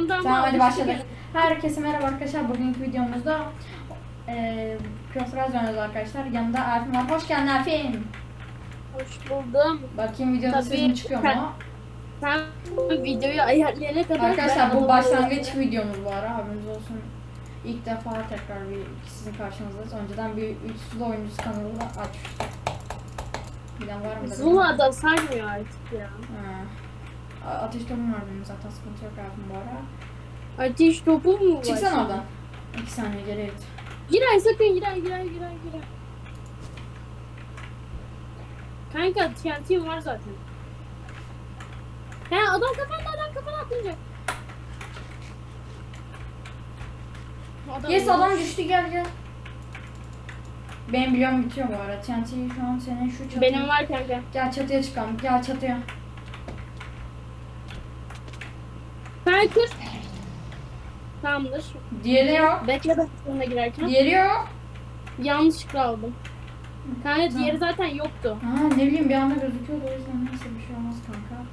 anda ama Tamam hadi alıştık başladık. Herkese merhaba arkadaşlar. Bugünkü videomuzda eee Crossroads oynuyoruz arkadaşlar. Yanında Elfin var. Hoş geldin Elfin. Hoş buldum. Bakayım videoda Tabii. sesim çıkıyor mu? Sen videoyu ayarlayana kadar Arkadaşlar ben bu başlangıç videomuz bu ara. Haberiniz olsun. İlk defa tekrar bir sizin karşınızdayız. Önceden bir üçlü oyuncusu kanalı açmıştık. Bilen var mı? Zula'da sarmıyor artık ya. Ha. Ateş topum var benim zaten sıkıntı yok Elfin bu ara. Ateş topu mu var? Çıksana oradan. İki saniye geri it. Giray sakın giray giray giray giray. Kanka TNT'm var zaten. He adam kafanda adam kafana atlayacak. Adam Yes adam düştü gel gel. Benim biliyorum bitiyor bu ara. TNT şu an senin şu çatı. Benim var kanka. Gel çatıya çıkalım. Gel çatıya. Sen kır. Tamamdır. Diğeri yok. Bekle ben sonuna girerken. Diğeri yok. Yanlışlıkla aldım. Kanka diğeri zaten yoktu. Ha ne bileyim bir anda gözüküyordu o yüzden neyse bir şey olmaz kanka.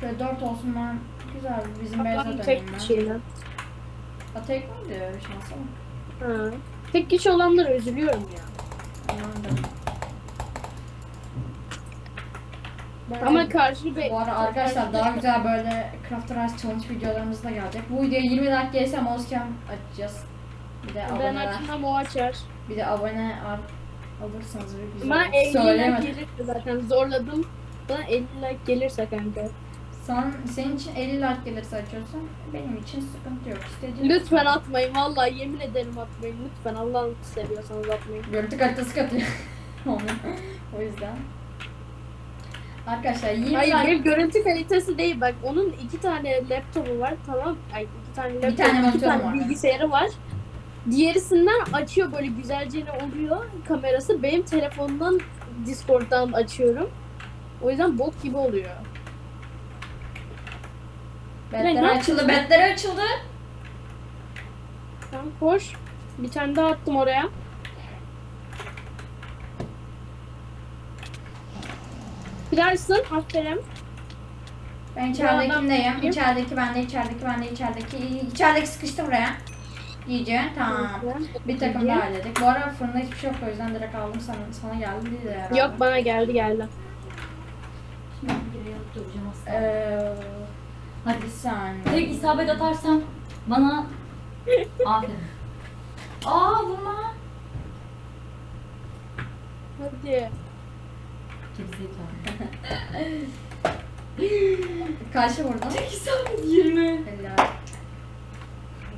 Şöyle dört olsun ben. Güzel bizim base'e Adam döneyim tek kişiyle. Ha tek miydi öyle şans ama. Ha. Tek kişi olanlara üzülüyorum ya. Anladım. Ben- Ama karşı be... Bu ara arkadaşlar daha güzel böyle Craft Rice Challenge videolarımız da gelecek. Bu videoya 20 like gelirse mousecam açacağız. Bir de Ben aboneler. açmam o açar. Bir de abone al- alırsanız bir güzel. Bana 50 like gelirse zaten zorladım. Bana 50 like gelirse kanka. Sen, senin için 50 like gelirse açıyorsan benim için sıkıntı yok. İstediğin Lütfen atmayın vallahi yemin ederim atmayın. Lütfen Allah'ını seviyorsanız atmayın. Görüntü kalitesi katıyor. O yüzden. Arkadaşlar 20 Hayır like benim görüntü kalitesi değil bak onun iki tane laptopu var tamam. Ay iki tane laptop, tane iki tane var. bilgisayarı var. Diğerisinden açıyor böyle güzelce ne oluyor kamerası. Benim telefondan Discord'dan açıyorum. O yüzden bok gibi oluyor. betler ne açıldı, betler açıldı. Tamam koş. Bir tane daha attım oraya. Kırarsın aferin. Ben içeridekindeyim. kim? İçerideki bende, içerideki bende, içerideki. İçerideki sıkıştı buraya. İyice tamam. Bir takım daha halledik. Bu ara fırında hiçbir şey yok o yüzden direkt aldım sana, sana geldi değil de herhalde. Yok bana geldi geldi. Şimdi bir yere duracağım aslında. Eee hadi saniye. Tek isabet atarsan bana aferin. Aa vurma. Hadi. Gerizekalı. Kaçı vurdun? Tek isabet 20. Helal.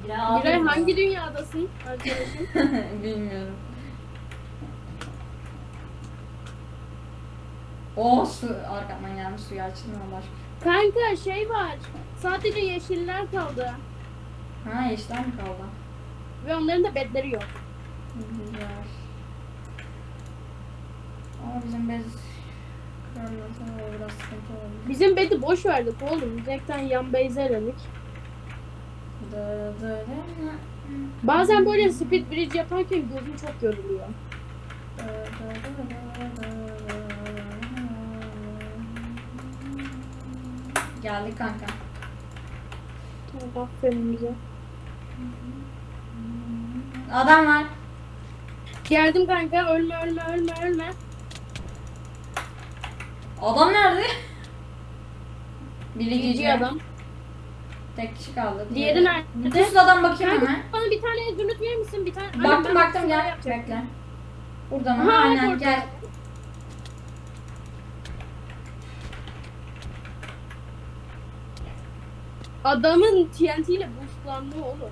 Giray aferin. hangi dünyadasın arkadaşım? Bilmiyorum. Oh su arkamdan gelmiş suyu açtım Allah aşkına. Kanka şey var. Sadece yeşiller kaldı. Ha yeşiller mi kaldı? Ve onların da bedleri yok. Güzel. Ama bizim bez kırarlarsa biraz sıkıntı olabilir. Bizim bedi boş verdik oğlum. Direkten yan. Dı dı dı Bazen böyle speed bridge yaparken gözüm çok yoruluyor. dı dı dı dı dı. Geldik kanka. Aferin bize. Adam var. Geldim kanka ölme ölme ölme ölme. Adam nerede? Biri Cici gidiyor. adam. Tek kişi kaldı. Diğeri nerede? Pusuladan bakayım Kanka hemen. bana bir tane zümrüt verir misin? Bir tane. Aynen, Baktım ben baktım gel. yapacağım. Bekle. Burada mı? Aha, Aynen orada. gel. Adamın TNT ile boostlandı oğlum.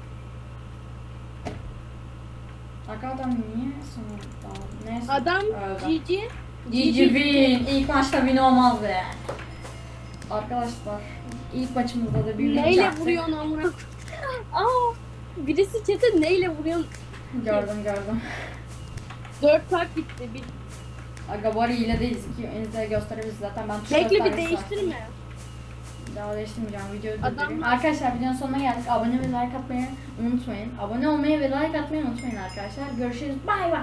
Arka adam niye sana? Neyse. Adam Öldü. GG. GG win. İlk maçta win olmazdı yani. Arkadaşlar ilk maçımızda da bir Neyle yaptık. vuruyorsun amına? Aa, birisi chat'e neyle vuruyorsun? Gördüm gördüm. Dört kalp bitti. Bir... Aga bu ara hile değiliz. İkinize gösteririz zaten. Ben tuşları Bekle bir değiştirme. Daha değiştirmeyeceğim. Videoyu Adam- durdurayım. Arkadaşlar videonun sonuna geldik. Abone ve like atmayı unutmayın. Abone olmayı ve like atmayı unutmayın arkadaşlar. Görüşürüz. Bay bay.